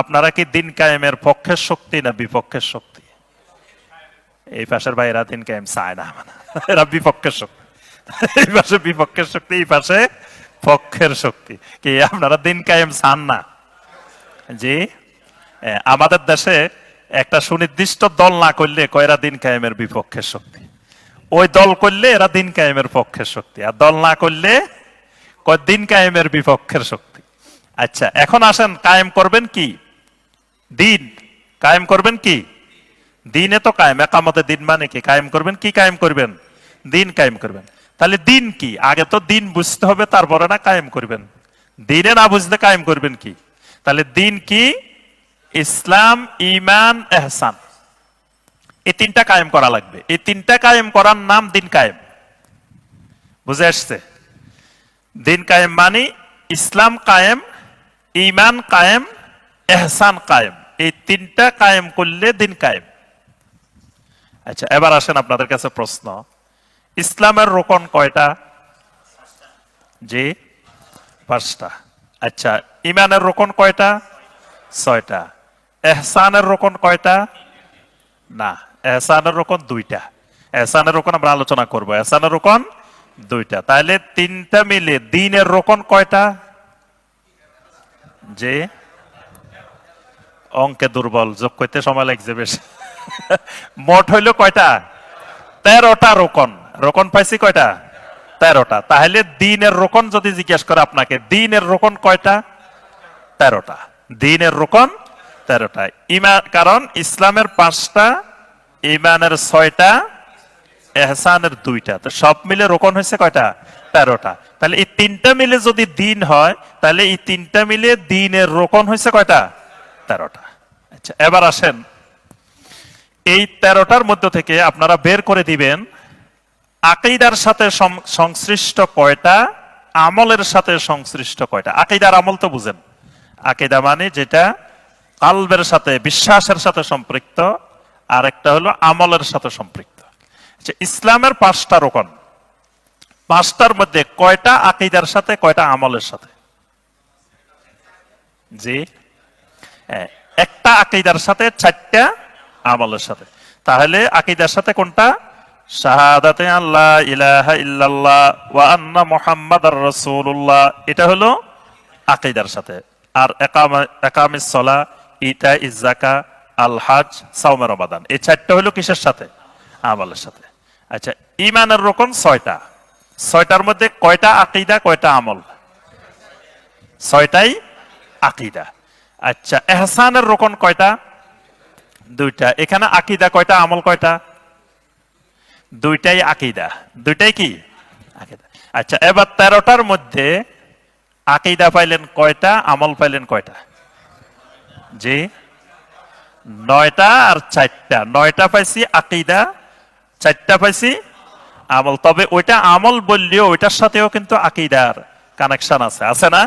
আপনারা কি দিন কায়েমের পক্ষের শক্তি না বিপক্ষের শক্তি? এই পাশের ভাইয়েরা দিন কায়েম চায় না মানে এরা বিপক্ষের শক্তি। এই পাশে বিপক্ষের শক্তি, এই পাশে পক্ষের শক্তি। কি আপনারা দিন কায়েম চান না? জি আমাদের দেশে একটা সুনির্দিষ্ট দল না করলে কয়রা দিন কায়েমের বিপক্ষের শক্তি? ওই দল করলে এরা দিন কায়েমের পক্ষের শক্তি। আর দল না করলে কয় দিন কায়েমের বিপক্ষের শক্তি? আচ্ছা এখন আসেন, কায়েম করবেন কি? দিন। কায়েম করবেন কি? দিনে তো কায়েম, একামতে দিন মানে কি? কায়েম করবেন কি কায়েম করবেন? দিন কায়েম করবেন। তাহলে দিন কি? আগে তো দিন বুঝতে হবে, তারপরে না কায়েম করবেন। দিনে না বুঝতে কায়েম করবেন কি? তাহলে দিন কি? ইসলাম ইমান এহসান। এই তিনটা কায়েম করা লাগবে। এই তিনটা কায়েম করার নাম দিন কায়েম। বুঝে আসছে? দিন কায়েম মানে ইসলাম কায়েম ইমান কায়েম এহসান কায়েম। এই তিনটা কায়েম করলে দিন কায়েম। আচ্ছা এবার আসেন আপনাদের কাছে প্রশ্ন। ইসলামের রোকন কয়টা? জি, পাঁচটা। আচ্ছা ইমানের রোকন কয়টা? ছয়টা। এহসানের রোকন কয়টা? না, এহসানের রোকন দুইটা। এহসানের রোকন আমরা আলোচনা করব। এহসানের রোকন দুইটা। তাহলে তিনটা মিলে দিনের রোকন কয়টা? যে অঙ্কে দুর্বল, যোগ করতে সময় লাগছে বেশ। মোট হইল কয়টা? তেরোটা রোকন। রোকন পাইছি কয়টা? তেরোটা। তাহলে দিনের রোকন যদি জিজ্ঞেস করে আপনাকে, দিনের রোকন কয়টা? তেরোটা। দিনের রোকন তেরোটা। ইমান কারণ ইসলামের পাঁচটা, ইমানের ছয়টা, এহসানের দুইটা। তো সব মিলে রোকন হয়েছে কয়টা? তেরোটা। তাহলে এই তিনটা মিলে যদি দিন হয়, তাহলে এই তিনটা মিলে দিনের রোকন হয়েছে কয়টা? তেরোটা। আচ্ছা এবার আসেন। এই তেরোটার মধ্য থেকে আপনারা বের করে দিবেন আকিদার সাথে সংশ্লিষ্ট কয়টা আমলের সাথে সংশ্লিষ্ট কয়টা। আকিদার আমল তো বুঝেন। আকিদা মানে যেটা কালবের সাথে বিশ্বাসের সাথে সম্পৃক্ত আর একটা হলো আমলের সাথে সম্পৃক্ত। আচ্ছা, ইসলামের পাঁচটা রোকন। পাঁচটার মধ্যে কয়টা আকিদার সাথে কয়টা আমলের সাথে? জি। একটা আকিদার সাথে চারটা আমলের সাথে। তাহলে আকিদার সাথে কোনটা? শাহাদাতে আল্লাহ ইলাহা ইল্লাল্লাহ ওয়া আন্না মুহাম্মাদার রাসূলুল্লাহ। এটা হলো আকিদার সাথে। আর একামা একামিস সলা ইতা ইজাকা আল হাজ, সাওমে রমাদান। এই চারটা হলো কিসের সাথে? আমলের সাথে। আচ্ছা ইমানের রকম ছয়টা। ছয়টার মধ্যে কয়টা আকিদা, কয়টা আমল? ছয়টাই আকিদা। আচ্ছা এহসানের রোকন কয়টা? দুইটা। এখানে আকিদা কয়টা, আমল কয়টা? দুইটাই আকিদা। দুইটাই কি? আচ্ছা এবার তেরোটার মধ্যে আকিদা পাইলেন কয়টা, আমল পাইলেন কয়টা? জি? নয়টা আর চারটা। নয়টা পাইছি আকিদা, চারটা পাইছি আমল। তবে ওইটা আমল বললেও ওইটার সাথেও কিন্তু আকিদার কানেকশন আছে। আছে না?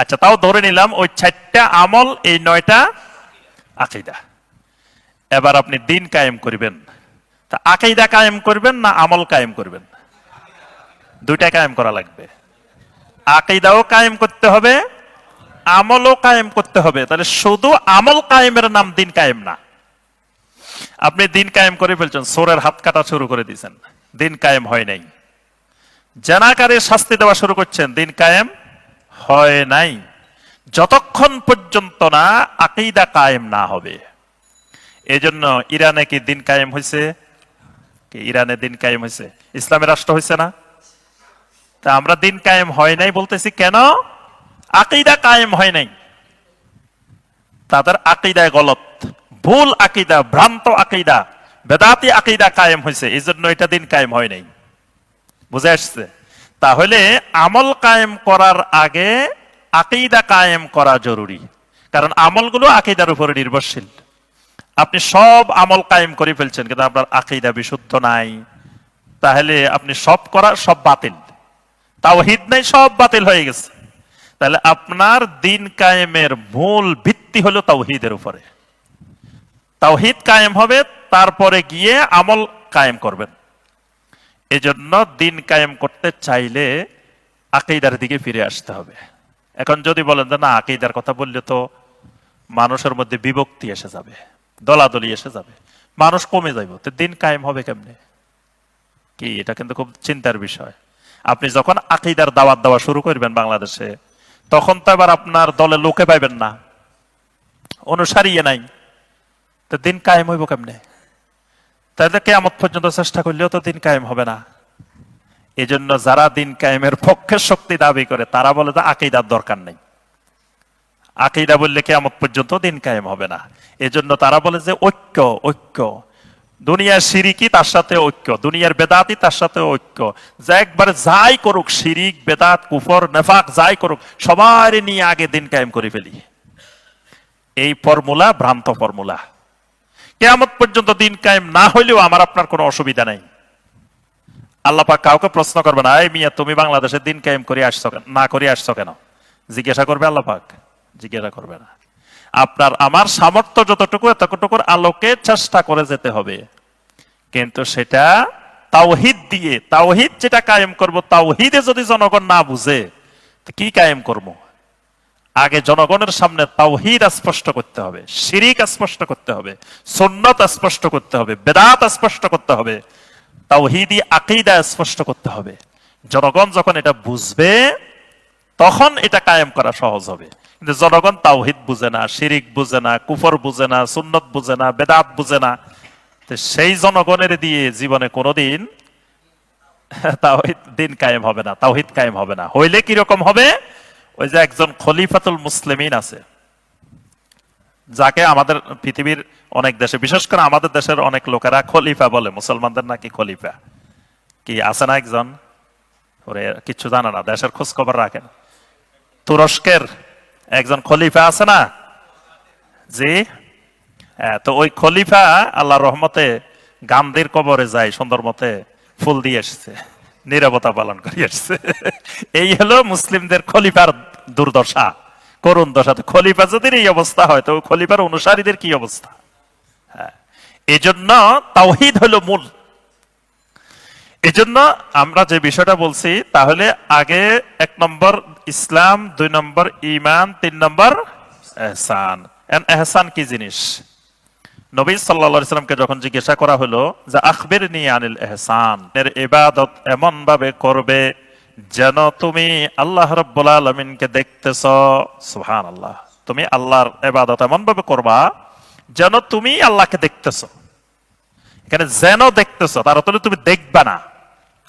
আচ্ছা তাও ধরে নিলাম, ওই চারটা আমল, এই নয়টা আকিদা। এবার আপনি দিন কায়েম করবেন। তা আকিদা কায়েম করবেন না আমল কায়েম করবেন? দুইটা কায়েম করা লাগবে। আকিদাও কায়েম করতে হবে, আমলও কায়েম করতে হবে। তাহলে শুধু আমল কায়েমের নাম দিন কায়েম না। আপনি দিন কায়েম করে ফেলছেন, সোরের হাত কাটা শুরু করে দিয়েছেন। দিন কায়েম হয় নাই। জানাকারে শাস্তি দেওয়া শুরু করছেন, দিন কায়েম হয় নাই। যতক্ষণ পর্যন্ত না আকিদা কায়েম না হবে। এজন্য ইরানে কি দিন কায়েম হয়েছে ইরানে দিন কায়েম হয়েছে ইসলামের রাষ্ট্র হয়েছে না? তা আমরা দিন কায়েম হয় নাই বলতেছি, কেন? আকিদা কায়েম হয় নাই। তাদের আকিদায় গলত। ভুল আকিদা, ভ্রান্ত আকিদা, বেদাতি আকিদা কায়েম হয়েছে এই জন্য এটা দিন কায়েম হয় নাই। বুঝে আসছে? তাহলে আমল কায়েম করার আগে আকিদা কায়েম করা জরুরি। কারণ আমলগুলো আকিদার উপরে নির্ভরশীল। আপনি সব আমল কায়েম করে ফেলছেন, কিন্তু আপনার আকিদা বিশুদ্ধ নাই। তাহলে আপনি সব করা, সব বাতিল। তাওহিদ নাই, সব বাতিল হয়ে গেছে। তাহলে আপনার দিন কায়েমের মূল ভিত্তি হলো তাওহিদের উপরে। তাওহিদ কায়েম হবে, তারপরে গিয়ে আমল কায়েম করবেন। এজন্য দিন কায়েম করতে চাইলে আকিদার দিকে ফিরে আসতে হবে। এখন যদি বলেন যে, না, আকিদার কথা বললে তো মানুষের মধ্যে বিভক্তি এসে যাবে, দলাদলি এসে যাবে, মানুষ কমে যাইব, তো দিন কায়েম হবে কেমনে? কি, এটা কিন্তু খুব চিন্তার বিষয়। আপনি যখন আকিদার দাওয়াত দেওয়া শুরু করবেন বাংলাদেশে, তখন তো এবার আপনার দলে লোকে পাইবেন না অনুসারীয়ে নাই, তো দিন কায়েম হইব কেমনে? তাহলে কেয়ামত পর্যন্ত চেষ্টা করলেও তো দিন কায়েম হবে না। এজন্য যারা দিন কায়েমের পক্ষে শক্তি দাবি করে, তারা বলে যে আকিদার দরকার নেই। আকিদা বললে কেয়ামত পর্যন্ত দিন কায়েম হবে না। এজন্য তারা বলে যে ঐক্য ঐক্য। দুনিয়ার সিরিকি তার সাথে ঐক্য, দুনিয়ার বেদাতি তার সাথে ঐক্য। যে একবার যাই করুক, শিরিক, বেদাত, কুফর, নেফাক যাই করুক সবার নিয়ে আগে দিন কায়েম করে ফেলি। এই ফর্মুলা ভ্রান্ত ফর্মুলা। কেয়ামত পর্যন্ত দিন কায়েম না হইলেও আমার আপনার কোনো অসুবিধা নাই। আল্লাপাক কাউকে প্রশ্ন করবে না, এই মিয়া, তুমি বাংলাদেশে দিন কায়েম করে আসছো না করে আসছো কেন? জিজ্ঞাসা করবে আল্লাপাক জিজ্ঞাসা করবে না। আপনার আমার সামর্থ্য যতটুকু, এতটুকুর আলোকে চেষ্টা করে যেতে হবে। কিন্তু সেটা তাওহিদ দিয়ে, তাওহিদ যেটা কায়েম করব, তাওহিদে যদি জনগণ না বুঝে কি কায়েম করব? আগে জনগণের সামনে তাওহিদ স্পষ্ট করতে হবে, শিরিক স্পষ্ট করতে হবে, সুন্নত স্পষ্ট করতে হবে, বেদাত স্পষ্ট করতে হবে, তাওহিদি আকিদা স্পষ্ট করতে হবে। জনগণ যখন এটা বুঝবে, তখন এটা কায়েম করা সহজ হবে। কিন্তু জনগণ তাওহিদ বুঝে না, শিরিক বুঝে না, কুফর বুঝে না, সুন্নত বুঝে না, বেদাত বুঝে না, তো সেই জনগণের দিয়ে জীবনে কোনোদিন তাওহিদ দিন কায়েম হবে না, তাওহিদ কায়েম হবে না। হইলে কীরকম হবে? ওই যে একজন খলিফাতুল মুসলিমিন আছে যাকে আমাদের পৃথিবীর অনেক দেশে বিশেষ করে আমাদের দেশের অনেক লোকেরা খলিফা বলে মুসলমানদের নাকি খলিফা। কি আছে না একজন? ওরে জানে না দেশের খোঁজ খবর রাখেন। তুরস্কের একজন খলিফা আছে না? জি? হ্যাঁ, তো ওই খলিফা আল্লাহ রহমতে গান্ধীর কবরে যায় সুন্দর মতে ফুল দিয়ে এসছে নিরবতা পালন করে এসছে। এই হলো মুসলিমদের খলিফার দুর্দশা, করুণ দশা। তো খলিফা যদি এই অবস্থা হয়, তো খলিফার অনুসারীদের কি অবস্থা? হ্যাঁ এই জন্য তাওহিদ হলো মূল। এজন্য আমরা যে বিষয়টা বলছি, তাহলে আগে এক নম্বর ইসলাম, দুই নম্বর ইমান তিন নম্বর এহসান। এহসান কি জিনিস? নবী সাল্লা সাল্লামকে যখন জিজ্ঞাসা করা হলো যে নিয়ে আনিল এহসান এর ইবাদত এমন ভাবে করবে যেন তুমি আল্লাহ রব্বুল আলমিনকে দেখতেছ সুহান আল্লাহ তুমি আল্লাহর এবাদত এমন ভাবে করবা যেন তুমি আল্লাহকে দেখতেছ। এখানে যেন দেখতেছ, তার অর্থ তুমি দেখবা না।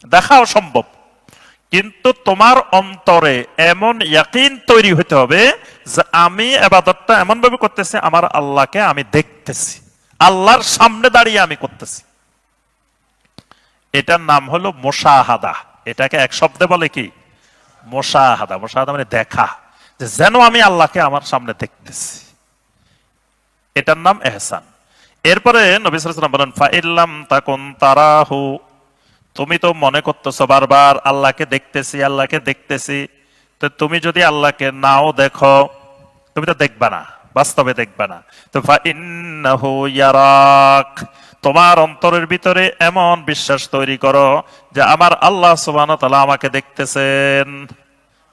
দেখাও সম্ভব। কিন্তু তোমার অন্তরে এমন ইয়াকিন তৈরি হতে হবে যে আমি এবাদতটা এমন ভাবে করতেছি, আমার আল্লাহকে আমি দেখতেছি। আল্লাহর সামনে দাঁড়িয়ে আমি করতেছি। এটার নাম হলো মোশাহাদা। এটাকে এক শব্দে বলে কি? মোশাহাদা। মোশাহাদা মানে দেখা। যে যেন আমি আল্লাহকে আমার সামনে দেখতেছি। এটার নাম এহসান। এরপরে নবী সাল্লাল্লাহু বলেন, ফাইল্লাম তাকুন তারাহু। তুমি তো মনে করতেছো বারবার, আল্লাহকে দেখতেছি আল্লাহকে দেখতেছি। তো তুমি যদি আল্লাহকে নাও দেখো, তুমি তো দেখবা না, বাস্তবে দেখবা না। তো ফাইন্নাহু ইয়ারাক। তোমার অন্তরের ভিতরে এমন বিশ্বাস তৈরি করো যে আমার আল্লাহ ওয়া আমাকে দেখতেছেন।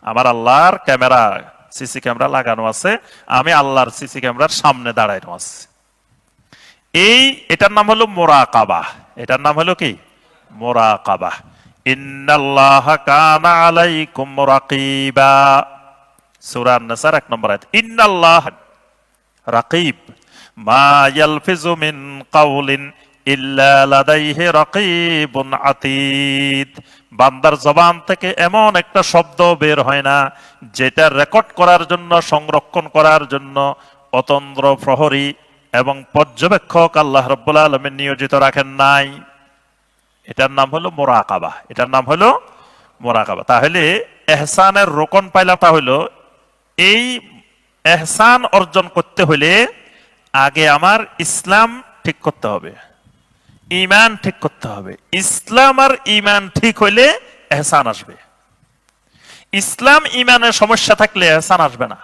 আমার আল্লাহর ক্যামেরা, সিসি ক্যামেরা লাগানো আছে, আমি আল্লাহর সিসি ক্যামেরার সামনে দাঁড়ানো আছে। এই, এটার নাম হলো মোরাকাবা। এটার নাম হলো কি? মোরাকাবা। ইন্নাল্লাহ কানা আলাইকুম এক নম্বর রাকিব। মা বান্দার জবান থেকে এমন একটা শব্দ বের হয় না, যেটা রেকর্ড করার জন্য, সংরক্ষণ করার জন্য অতন্দ্র প্রহরী এবং পর্যবেক্ষক আল্লাহ রব্বুল আলমিন নিয়োজিত রাখেন নাই। এটার নাম হলো মোরাকাবা। এটার নাম হলো মোরাকাবা। তাহলে এহসানের রোকন পাইলাটা হলো, এই এহসান অর্জন করতে হলে আগে আমার ইসলাম ঠিক করতে হবে। ইমান ঠিক করতে হবে। ইসলাম আর ইমান ঠিক হইলে এহসান আসবে। ইসলাম ইমানের সমস্যা থাকলে এহসান আসবে না।